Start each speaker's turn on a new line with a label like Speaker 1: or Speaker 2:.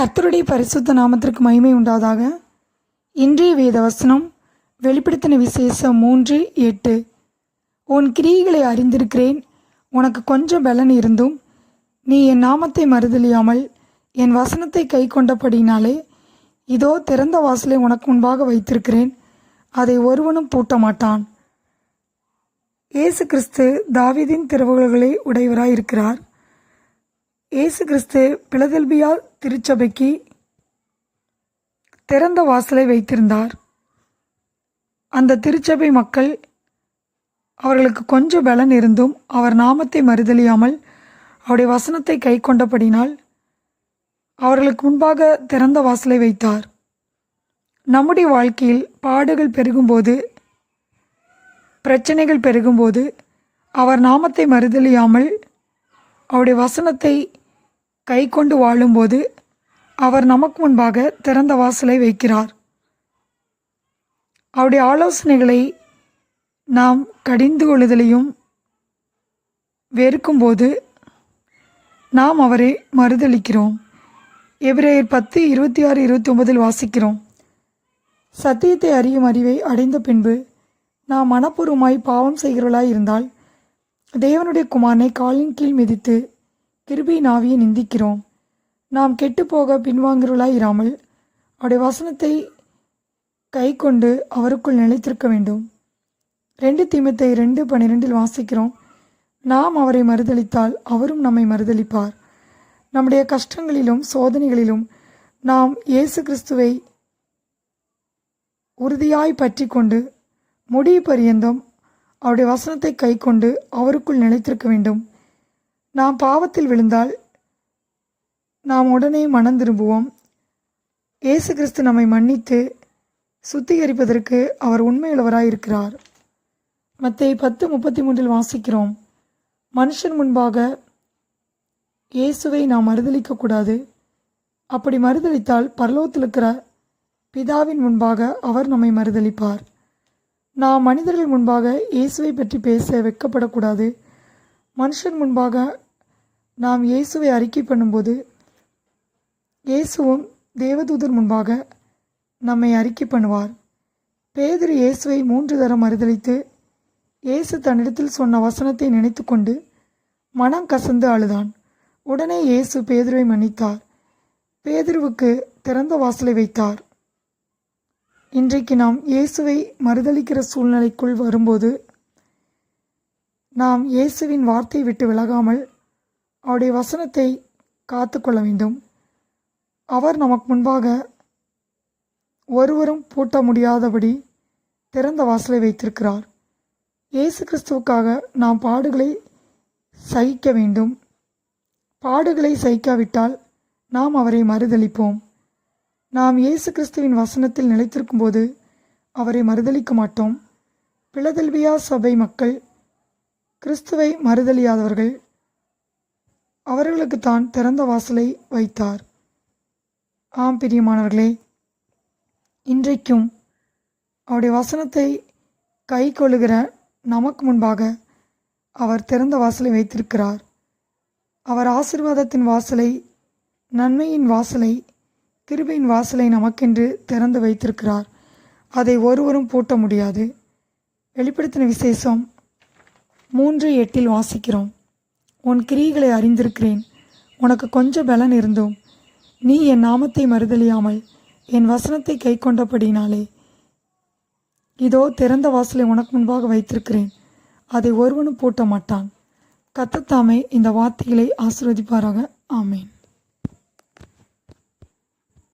Speaker 1: கர்த்தருடைய பரிசுத்த நாமத்திற்கு மகிமை உண்டாதாக இன்றைய வேத வசனம் வெளிப்படுத்தின விசேஷம் மூன்று எட்டு. உன் கிரியைகளை அறிந்திருக்கிறேன் உனக்கு கொஞ்சம் பலன் இருந்தும் நீ என் நாமத்தை மறுதலியாமல் என் வசனத்தை கை கொண்டபடினாலே இதோ திறந்த வாசலை உனக்கு முன்பாக வைத்திருக்கிறேன் அதை ஒருவனும் பூட்ட மாட்டான் இயேசு கிறிஸ்து தாவிதின் திறவுகளை உடையவராய் இருக்கிறார் இயேசு கிறிஸ்து பிலதெல்பியா திருச்சபைக்கு திறந்த வாசலை வைத்திருந்தார். அந்த திருச்சபை மக்கள் அவர்களுக்கு கொஞ்சம் பலன் இருந்தும் அவர் நாமத்தை மறுதலியாமல் அவருடைய வசனத்தை கை கொண்டபடினால் அவர்களுக்கு முன்பாக திறந்த வாசலை வைத்தார். நம்முடைய வாழ்க்கையில் பாடுகள் பெருகும்போது பிரச்சனைகள் பெருகும்போது அவர் நாமத்தை மறுதலியாமல் அவருடைய வசனத்தை கை கொண்டு வாழும்போது அவர் நமக்கு முன்பாக திறந்த வாசலை வைக்கிறார். அவருடைய ஆலோசனைகளை நாம் கடிந்து கொள்ளுதலையும் வெறுக்கும்போது நாம் அவரை மறுதளிக்கிறோம். எபிரேயர் பத்து இருபத்தி ஆறு இருபத்தி ஒன்பதில் வாசிக்கிறோம். சத்தியத்தை அறியும் அறிவை அடைந்த பின்பு நாம் மனப்பூர்வமாய் பாவம் செய்கிறவர்களாய் இருந்தால் தேவனுடைய குமாரனை காலின் கீழ் மிதித்து கிருபி நாவியை நிந்திக்கிறோம். நாம் கெட்டுப்போக பின்வாங்கிறவர்களாய் இராமல் அவருடைய வசனத்தை கை கொண்டு அவருக்குள் நிலைத்திருக்க வேண்டும். ரெண்டு தீமத்தை ரெண்டு பன்னிரெண்டில் வாசிக்கிறோம். நாம் அவரை மறுதளித்தால் அவரும் நம்மை மறுதளிப்பார் நம்முடைய கஷ்டங்களிலும் சோதனைகளிலும் நாம் இயேசு கிறிஸ்துவை உறுதியாய் பற்றி கொண்டு முடிவு பரியந்தம் அவருடைய வசனத்தை கை கொண்டு அவருக்குள் நிலைத்திருக்க வேண்டும். நாம் பாவத்தில் விழுந்தால் நாம் உடனே மனம் திரும்புவோம். இயேசு கிறிஸ்து நம்மை மன்னித்து சுத்திகரிப்பதற்கு அவர் உண்மையுள்ளவராயிருக்கிறார் மத்திய பத்து முப்பத்தி மூன்றில் வாசிக்கிறோம். மனுஷன் முன்பாக இயேசுவை நாம் மறுதளிக்கக்கூடாது அப்படி மறுதளித்தால் பரலோகத்தில் இருக்கிற பிதாவின் முன்பாக அவர் நம்மை மறுதளிப்பார் நாம் மனிதர்கள் முன்பாக இயேசுவை பற்றி பேச வெட்கப்படக்கூடாது மனுஷன் முன்பாக நாம் இயேசுவை அறிக்கை பண்ணும்போது இயேசுவும் தேவதூதர் முன்பாக நம்மை அறிக்கை பண்ணுவார். பேதுரு இயேசுவை மூன்று தரம் மறுதளித்து இயேசு தன்னிடத்தில் சொன்ன வசனத்தை நினைத்து கொண்டு மனம் கசந்து அழுதான். உடனே இயேசு பேதுருவை மன்னித்தார். பேதுருவுக்கு திறந்த வாசலை வைத்தார். இன்றைக்கு நாம் இயேசுவை மறுதளிக்கிற சூழ்நிலைக்குள் வரும்போது நாம் இயேசுவின் வார்த்தை விட்டு விலகாமல் அவருடைய வசனத்தை காத்து கொள்ள வேண்டும். அவர் நமக்கு முன்பாக ஒருவரும் பூட்ட முடியாதபடி திறந்த வாசலை வைத்திருக்கிறார். இயேசு கிறிஸ்துவுக்காக நாம் பாடுகளை சகிக்க வேண்டும். பாடுகளை சகிக்காவிட்டால் நாம் அவரை மறுதளிப்போம் நாம் இயேசு கிறிஸ்துவின் வசனத்தில் நிலைத்திருக்கும்போது அவரை மறுதளிக்க மாட்டோம். பிளதெல்வியா சபை மக்கள் கிறிஸ்துவை மறுதலியாதவர்கள் அவர்களுக்கு தான் திறந்த வாசலை வைத்தார். ஆம் பிரியமானவர்களே இன்றைக்கும் அவருடைய வசனத்தை கை கொள்ளுகிற நமக்கு முன்பாக அவர் திறந்த வாசலை வைத்திருக்கிறார். அவர் ஆசிர்வாதத்தின் வாசலை நன்மையின் வாசலை கிருபையின் வாசலை நமக்கென்று திறந்து வைத்திருக்கிறார். அதை ஒருவரும் பூட்ட முடியாது. வெளிப்படுத்தின விசேஷம் மூன்று எட்டில் வாசிக்கிறோம். உன் கிரிகளை அறிந்திருக்கிறேன். உனக்கு கொஞ்சம் பலன் இருந்தும். நீ என் நாமத்தை மறுதலியாமல் என் வசனத்தை கை கொண்டபடினாலே இதோ திறந்த வாசலை உனக்கு முன்பாக வைத்திருக்கிறேன். அதை ஒருவனும் பூட்ட மாட்டான் கத்தத்தாமே இந்த வார்த்தைகளை ஆசிர்வதிப்பாராக. ஆமேன்.